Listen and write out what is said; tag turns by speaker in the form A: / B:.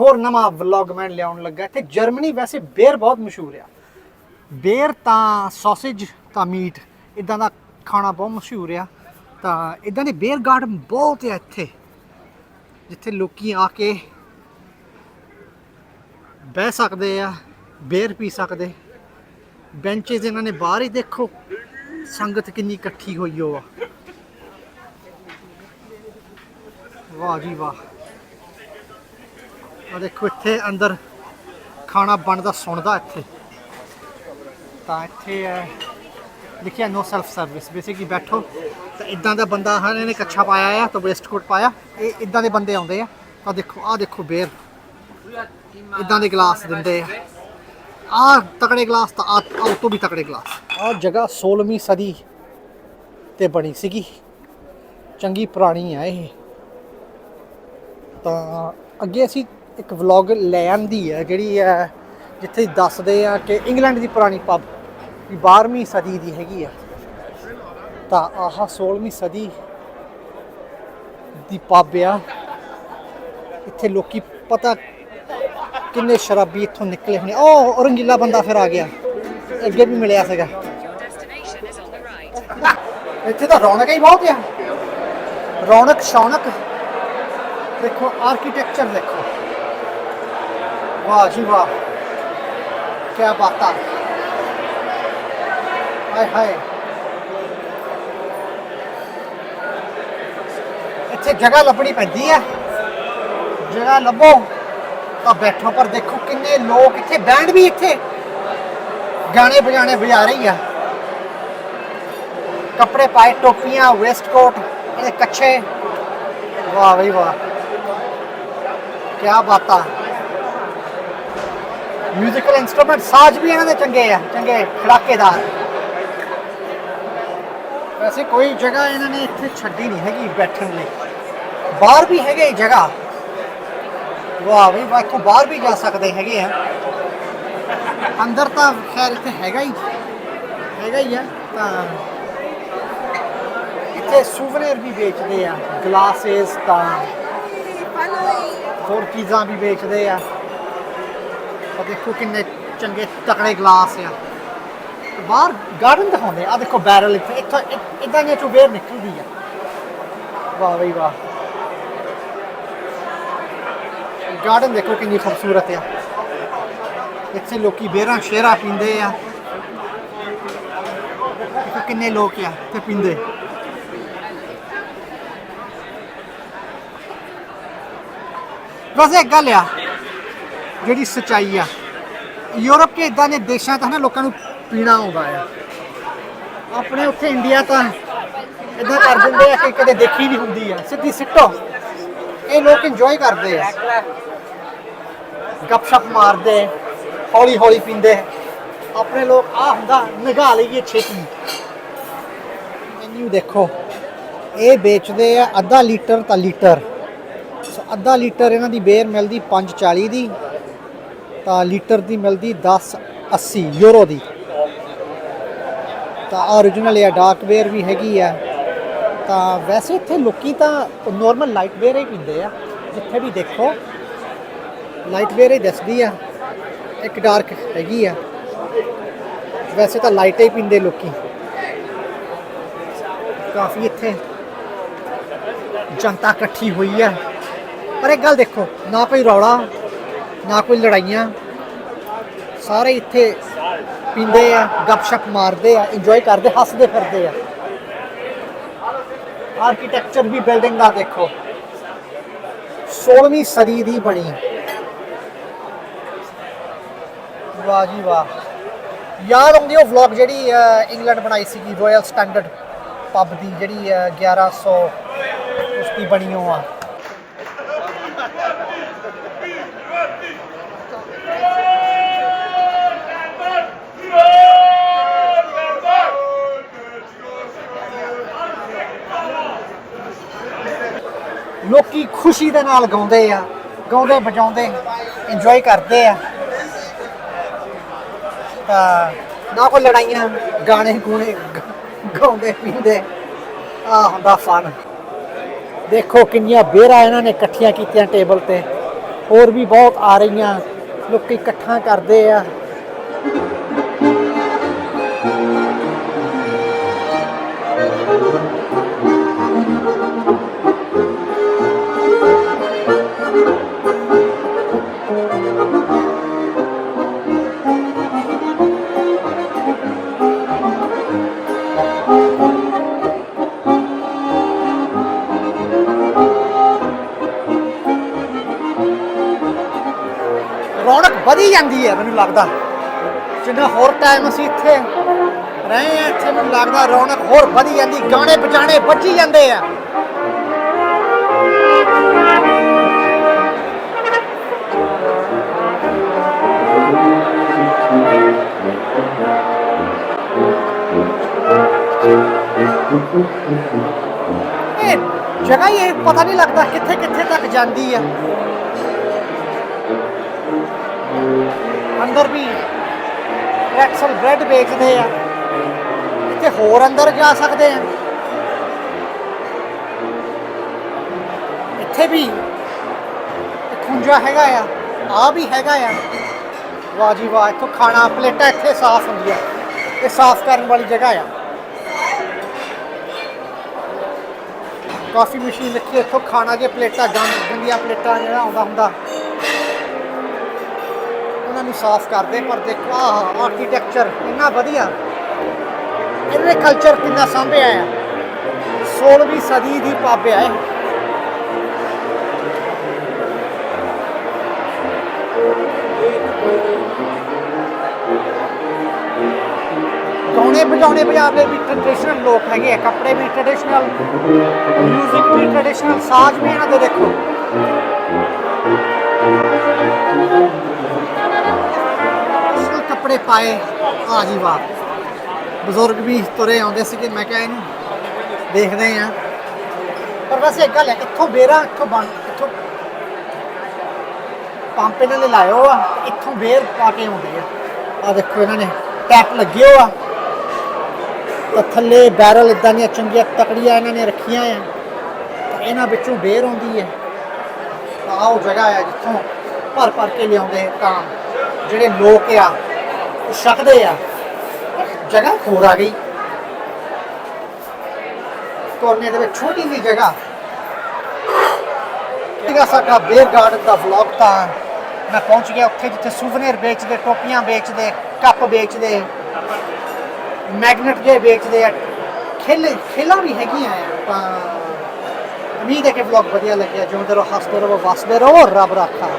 A: ਹੋਰ ਨਵਾਂ ਵਲੌਗ ਮੈਂ ਲਿਆਉਣ ਲੱਗਾ। ਇੱਥੇ ਜਰਮਨੀ ਵੈਸੇ ਬੇਰ ਬਹੁਤ ਮਸ਼ਹੂਰ ਆ। ਬੇਰ ਤਾਂ ਸੌਸੇਜ ਤਾਂ ਮੀਟ ਇਦਾਂ ਦਾ ਖਾਣਾ ਬਹੁਤ ਮਸ਼ਹੂਰ ਆ। ਤਾਂ ਇਦਾਂ ਦੇ ਬੇਰ ਗਾਰਡਨ ਬਹੁਤ ਆ ਇੱਥੇ, ਜਿੱਥੇ ਲੋਕੀ ਆ ਕੇ ਬਹਿ ਸਕਦੇ ਆ ਬੇਰ ਪੀ ਸਕਦੇ। ਬੈਂਚੇਸ ਇਹਨਾਂ ਨੇ ਬਾਹਰ ਹੀ ਦੇਖੋ, ਸੰਗਤ ਕਿੰਨੀ ਇਕੱਠੀ ਹੋਈ ਹੋ ਆ। ਵਾਹ ਜੀ ਵਾਹ। ਆ ਦੇਖੋ ਇੱਥੇ ਅੰਦਰ ਖਾਣਾ ਬਣਦਾ, ਸੁਣਦਾ ਇੱਥੇ। ਤਾਂ ਇੱਥੇ ਹੈ, ਲਿਖਿਆ ਨੋ ਸੈਲਫ ਸਰਵਿਸ ਬੇਸਿਕਲੀ ਬੈਠੋ। ਤਾਂ ਇਦਾਂ ਦਾ ਬੰਦਾ ਹਨ ਇਹਨੇ ਕੱਛਾ ਪਾਇਆ ਆ ਤਾਂ ਵੇਸਟ ਕੋਟ ਪਾਇਆ। ਇਹ ਇਦਾਂ ਦੇ ਬੰਦੇ ਆਉਂਦੇ ਆ। ਤਾਂ ਦੇਖੋ ਆ ਦੇਖੋ ਬੇਰ। ਇਦਾਂ ਦੇ ਗਲਾਸ ਦਿੰਦੇ ਆ। ਆ ਤਕੜੇ ਗਲਾਸ ਤਾਂ ਆ ਤੋਂ ਵੀ ਤਕੜੇ ਗਲਾਸ। ਆ ਜਗ੍ਹਾ 16ਵੀਂ ਸਦੀ ਤੇ ਬਣੀ ਸੀਗੀ। ਚੰਗੀ ਪੁਰਾਣੀ ਆ ਇਹ। ਤਾਂ ਅੱਗੇ ਅਸੀਂ ਇੱਕ ਵਲੌਗ ਲੈ ਆਂਦੀ ਹੈ, ਜਿਹੜੀ ਹੈ, ਜਿੱਥੇ ਦੱਸਦੇ ਆ ਕਿ ਇੰਗਲੈਂਡ ਦੀ ਪੁਰਾਣੀ ਪਬ ਵੀ 12ਵੀਂ ਸਦੀ ਦੀ ਹੈਗੀ ਆ। ਤਾਂ ਆਹ 16ਵੀਂ ਸਦੀ ਦੀ ਪੱਬ ਆ। ਇੱਥੇ ਲੋਕੀ ਪਤਾ ਕਿੰਨੇ ਸ਼ਰਾਬੀ ਇੱਥੋਂ ਨਿਕਲੇ ਹੋਣੇ। ਉਹ ਰੰਗੀਲਾ ਬੰਦਾ ਫਿਰ ਆ ਗਿਆ। ਅੱਗੇ ਵੀ ਮਿਲਿਆ ਸੀਗਾ। ਇੱਥੇ ਤਾਂ ਰੌਣਕ ਹੀ ਬਹੁਤ ਆ। ਰੌਣਕ, ਸ਼ੌਣਕ। ਦੇਖੋ ਆਰਕੀਟੈਕਚਰ ਦੇਖੋ। ਵਾਹ ਜੀ ਵਾਹ ਕੀ ਬਾਤਾਂ ਹਾਏ ਹਾਏ ਇੱਥੇ ਜਗ੍ਹਾ ਲੱਭਣੀ ਪੈਂਦੀ ਆ ਜਗ੍ਹਾ ਲੱਭੋ ਤਾਂ ਬੈਠੋ ਪਰ ਦੇਖੋ ਕਿੰਨੇ ਲੋਕ ਇੱਥੇ ਬੈਂਡ ਵੀ ਇੱਥੇ ਗਾਣੇ ਵਜਾਣੇ ਵਜਾ ਰਹੀ ਆ ਕੱਪੜੇ ਪਾਏ ਟੋਪੀਆਂ ਵੇਸਟ ਕੋਟ ਇਹਦੇ ਕੱਛੇ ਵਾਹ ਬਈ ਵਾਹ ਕੀ ਬਾਤਾਂ ਮਿਊਜ਼ੀਕਲ ਇਨਸਟਰੂਮੈਂਟ ਸਾਜ਼ ਵੀ ਇਹਨਾਂ ਦੇ ਚੰਗੇ ਆ ਚੰਗੇ ਖੜਾਕੇਦਾਰ। ਵੈਸੇ ਕੋਈ ਜਗ੍ਹਾ ਇਹਨਾਂ ਨੇ ਇੱਥੇ ਛੱਡੀ ਨਹੀਂ ਹੈਗੀ ਬੈਠਣ ਲਈ। ਬਾਹਰ ਵੀ ਹੈਗੇ ਜਗ੍ਹਾ। ਵਾਹ ਬਈ ਵਾਹ ਬਾਹਰ ਵੀ ਜਾ ਸਕਦੇ ਹੈਗੇ ਆ। ਅੰਦਰ ਤਾਂ ਖੈਰ ਇੱਥੇ ਹੈਗਾ ਹੀ ਹੈਗਾ ਹੀ ਆ ਤਾਂ ਇੱਥੇ ਸੂਵਨਿਰ ਵੀ ਵੇਚਦੇ ਆ ਗਲਾਸਸ ਤਾਂ ਹੋਰ ਚੀਜ਼ਾਂ ਵੀ ਵੇਚਦੇ ਆ। ਆ ਦੇਖੋ ਕਿੰਨੇ ਚੰਗੇ ਤਕੜੇ ਗਲਾਸ ਆ ਤੇ ਬਾਹਰ ਗਾਰਡਨ ਦਿਖਾਉਂਦੇ ਆ ਆਹ ਦੇਖੋ ਬੈਰਲ ਇੱਥੇ ਇੱਥੋਂ ਇਦਾਂ ਦੀਆਂ ਚੋਂ ਵੇਰ ਨਿਕਲਦੀ ਆ ਵਾਹ ਬਈ ਵਾਹ ਗਾਰਡਨ ਦੇਖੋ ਕਿੰਨੀ ਖੂਬਸੂਰਤ ਆ ਇੱਥੇ ਲੋਕੀ ਬੇਰਾਂ ਸ਼ੇਰਾ ਪੀਂਦੇ ਆ ਦੇਖੋ ਕਿੰਨੇ ਲੋਕ ਆ ਤੇ ਪੀਂਦੇ ਵੈਸੇ ਇੱਕ ਗੱਲ ਆ ਜਿਹੜੀ ਸਚਾਈ ਆ। ਯੂਰਪ ਕੇ ਇਦਾਂ ਦੇ ਦੇਸ਼ਾਂ ਤਾਂ ਨਾ ਲੋਕਾਂ ਨੂੰ ਪੀਣਾ ਆਉਂਦਾ ਆ। ਆਪਣੇ ਉੱਥੇ ਇੰਡੀਆ ਤਾਂ ਇਦਾਂ ਕਰ ਦਿੰਦੇ ਆ ਕਿ ਕਦੇ ਦੇਖੀ ਨਹੀਂ ਹੁੰਦੀ ਆ। ਸਿੱਧੀ ਸਿੱਟੋ। ਇਹ ਲੋਕ ਇੰਜੋਏ ਕਰਦੇ ਆ। ਗੱਪਸ਼ਪ ਮਾਰਦੇ ਹੌਲੀ ਹੌਲੀ ਪੀਂਦੇ। ਆਪਣੇ ਲੋਕ ਆ ਹੁੰਦਾ ਨਿਗਾ ਲਈਏ ਛੇਤੀ। ਮੈਨੂ ਦੇਖੋ। ਇਹ ਵੇਚਦੇ ਆ ਅੱਧਾ ਲੀਟਰ ਤਾਂ ਲੀਟਰ। ਸੋ ਅੱਧਾ ਲੀਟਰ ਇਹਨਾਂ ਦੀ ਬੇਅਰ ਮਿਲਦੀ 540 ਦੀ। ਤਾਂ ਲੀਟਰ ਦੀ ਮਿਲਦੀ 1080 ਯੂਰੋ ਦੀ। ਤਾਂ origignal ਆ ਡਾਰਕ ਵੇਅਰ ਵੀ ਹੈਗੀ ਆ। ਤਾਂ ਵੈਸੇ ਇੱਥੇ ਲੋਕੀ ਤਾਂ ਨਾਰਮਲ ਲਾਈਟ ਵੇਅਰ ਹੀ ਪੀਂਦੇ ਆ। ਜਿੱਥੇ ਵੀ ਦੇਖੋ ਲਾਈਟ ਵੇਅਰ ਹੀ ਦੱਸਦੀ ਆ। ਇੱਕ ਡਾਰਕ ਹੈਗੀ ਆ। ਵੈਸੇ ਤਾਂ ਲਾਈਟ ਹੀ ਪੀਂਦੇ ਲੋਕੀ। ਕਾਫੀ ਇੱਥੇ ਜਨਤਾ ਇਕੱਠੀ ਹੋਈ ਹੈ ਪਰ ਇੱਕ ਗੱਲ ਦੇਖੋ, ਨਾ ਕੋਈ ਰੌਲਾ ਨਾ ਕੋਈ ਲੜਾਈਆਂ। ਸਾਰੇ ਇੱਥੇ ਪੀਂਦੇ ਆ ਗੱਪਸ਼ਪ ਮਾਰਦੇ ਆ ਇੰਜੋਏ ਕਰਦੇ ਹੱਸਦੇ ਫਿਰਦੇ ਆ। ਆਰਕੀਟੈਕਚਰ ਵੀ ਬਿਲਡਿੰਗ ਦਾ ਦੇਖੋ। 16ਵੀਂ ਸਦੀ ਦੀ ਬਣੀ। ਵਾਹ ਜੀ ਵਾਹ। ਯਾਦ ਆਉਂਦੀ ਉਹ ਵਲੌਗ ਜਿਹੜੀ ਅਹ, ਇੰਗਲੈਂਡ ਬਣਾਈ ਸੀਗੀ ਰਾਇਲ ਸਟੈਂਡਰਡ ਪਬ ਦੀ ਜਿਹੜੀ ਅਹ, 1100 ਉਸ ਦੀ ਬਣੀ ਉਹ ਆ ਲੋਕੀ ਖੁਸ਼ੀ ਦੇ ਨਾਲ ਗਾਉਂਦੇ ਆ, ਗਾਉਂਦੇ, ਵਜਾਉਂਦੇ ਇੰਜੋਏ ਕਰਦੇ ਆ। ਤਾਂ ਨਾ ਕੋਈ ਲੜਾਈਆਂ, ਗਾਣੇ, ਗੂਣੇ ਗਾਉਂਦੇ, ਪੀਂਦੇ ਆ ਹੁੰਦਾ ਫਨ ਦੇਖੋ ਕਿੰਨੀਆਂ ਬੇਰਾਂ ਇਹਨਾਂ ਨੇ ਇਕੱਠੀਆਂ ਕੀਤੀਆਂ ਟੇਬਲ ਤੇ। ਹੋਰ ਵੀ ਬਹੁਤ ਆ ਰਹੀਆਂ, ਲੋਕੀ ਇਕੱਠਾ ਕਰਦੇ ਆ। ਜਾਂਦੀ ਹੈ ਮੈਨੂੰ ਲੱਗਦਾ। ਜਿੰਨਾ ਹੋਰ ਟਾਈਮ ਅਸੀਂ ਇੱਥੇ ਰਹੇ ਆ, ਇੱਥੇ ਮੈਨੂੰ ਲੱਗਦਾ ਰੌਣਕ ਹੋਰ ਵਧੀ ਜਾਂਦੀ, ਗਾਣੇ ਬਜਾਣੇ ਵੱਜੀ ਜਾਂਦੇ ਆ। ਇਹ ਜਗ੍ਹਾ ਹੀ ਇਹ ਪਤਾ ਨਹੀਂ ਲੱਗਦਾ ਕਿੱਥੇ ਕਿੱਥੇ ਤੱਕ ਜਾਂਦੀ ਆ। ਅੰਦਰ ਵੀ ਐਕਸਲ ਬ੍ਰੈਡ ਵੇਚਦੇ ਆ ਤੇ ਹੋਰ ਅੰਦਰ ਜਾ ਸਕਦੇ ਆ ਇੱਥੇ ਵੀ ਇੱਕ ਖੁੰਝਾ ਹੈਗਾ ਆ ਆ ਵੀ ਹੈਗਾ ਆ ਵਾਹ ਜੀ ਵਾਹ ਇੱਥੋਂ ਖਾਣਾ ਪਲੇਟਾਂ ਇੱਥੇ ਸਾਫ਼ ਹੁੰਦੀਆਂ ਇਹ ਸਾਫ਼ ਕਰਨ ਵਾਲੀ ਜਗ੍ਹਾ ਆ ਕਾਫੀ ਮਸ਼ੀਨ ਰੱਖੀ ਹੈ, ਇੱਥੋਂ ਖਾਣਾ ਜੇ ਪਲੇਟਾਂ ਗੰਦ ਗੰਦੀਆਂ ਪਲੇਟਾਂ ਜਿਹੜਾ ਆਉਂਦਾ ਹੁੰਦਾ ਉਹਨਾਂ ਨੂੰ ਸਾਫ਼ ਕਰਦੇ ਪਰ ਦੇਖੋ ਆਹ ਆਰਕੀਟੈਕਚਰ ਇੰਨਾ ਵਧੀਆ ਇਹਨੇ ਕਲਚਰ ਕਿੰਨਾ ਸਾਂਭਿਆ ਆ 16ਵੀਂ ਸਦੀ ਦੀ ਪਾਪਿਆ ਹੈ ਗਾਉਣੇ ਵਜਾਉਣੇ ਪੰਜਾਬ ਦੇ ਵੀ ਟ੍ਰੈਡੀਸ਼ਨਲ ਲੋਕ ਹੈਗੇ ਆ ਕੱਪੜੇ ਵੀ ਟ੍ਰੈਡੀਸ਼ਨਲ 뮤직 ਵੀ ਟ੍ਰੈਡੀਸ਼ਨਲ ਸਾਜ਼ ਵੀ ਇਹਨਾਂ ਦੇ ਦੇਖੋ ਟ੍ਰੈਡੀਸ਼ਨਲ ਕੱਪੜੇ ਪਾਏ ਆ ਜੀ ਵਾਹ ਬਜ਼ੁਰਗ ਵੀ ਤੁਰੇ ਆਉਂਦੇ ਸੀਗੇ ਮੈਂ ਕਿਹਾ ਇਹਨੂੰ ਦੇਖਦੇ ਆ ਪਰ ਵੈਸੇ ਇੱਕ ਗੱਲ ਹੈ ਇੱਥੋਂ ਬੇਰਾ ਇੱਥੋਂ ਬਣ ਇੱਥੋਂ ਪੰਪ ਇਹਨਾਂ ਨੇ ਲਾਇਓ ਆ ਇੱਥੋਂ ਬੇਰ ਪਾ ਕੇ ਆਉਂਦੇ ਆ ਆ ਦੇਖੋ ਇਹਨਾਂ ਨੇ ਟੈਪ ਲੱਗੇ ਹੋ ਆ ਤਾਂ ਥੱਲੇ ਬੈਰਲ ਇਦਾਂ ਦੀਆਂ ਚੰਗੀਆਂ ਤਕੜੀਆਂ ਇਹਨਾਂ ਨੇ ਰੱਖੀਆਂ ਆ ਤਾਂ ਇਹਨਾਂ ਵਿੱਚੋਂ ਬੇਰ ਆਉਂਦੀ ਹੈ ਤਾਂ ਆਹ ਉਹ ਜਗ੍ਹਾ ਆ ਜਿੱਥੋਂ ਭਰ ਭਰ ਕੇ ਲਿਆਉਂਦੇ ਤਾਂ ਜਿਹੜੇ ਲੋਕ ਆ ਉਹ ਛਕਦੇ ਆ ਜਗ੍ਹਾ ਹੋਰ ਆ ਗਈ ਕੋਨੇ ਦੇ ਵਿੱਚ ਛੋਟੀ ਜਿਹੀ ਜਗ੍ਹਾ ਇਹਦਾ ਸਾਡਾ ਬੇਰ ਗਾਰਡਨ ਦਾ ਵਲੌਗ ਤਾਂ ਮੈਂ ਪਹੁੰਚ ਗਿਆ ਉੱਥੇ ਜਿੱਥੇ ਸੂਵਨਿਰ ਵੇਚਦੇ ਟੋਪੀਆਂ ਵੇਚਦੇ ਕੱਪ ਵੇਚਦੇ ਮੈਗਨੇਟ ਜੇ ਵੇਚਦੇ ਆ ਖੇਲ ਖੇਲਾਂ ਵੀ ਹੈਗੀਆਂ ਆ ਤਾਂ ਉਮੀਦ ਹੈ ਕਿ ਵਲੌਗ ਵਧੀਆ ਲੱਗਿਆ ਜਿਉਂਦੇ ਰਹੋ ਹੱਸਦੇ ਰਹੋ ਵਸਦੇ ਰਹੋ ਰੱਬ ਰਾਖਾ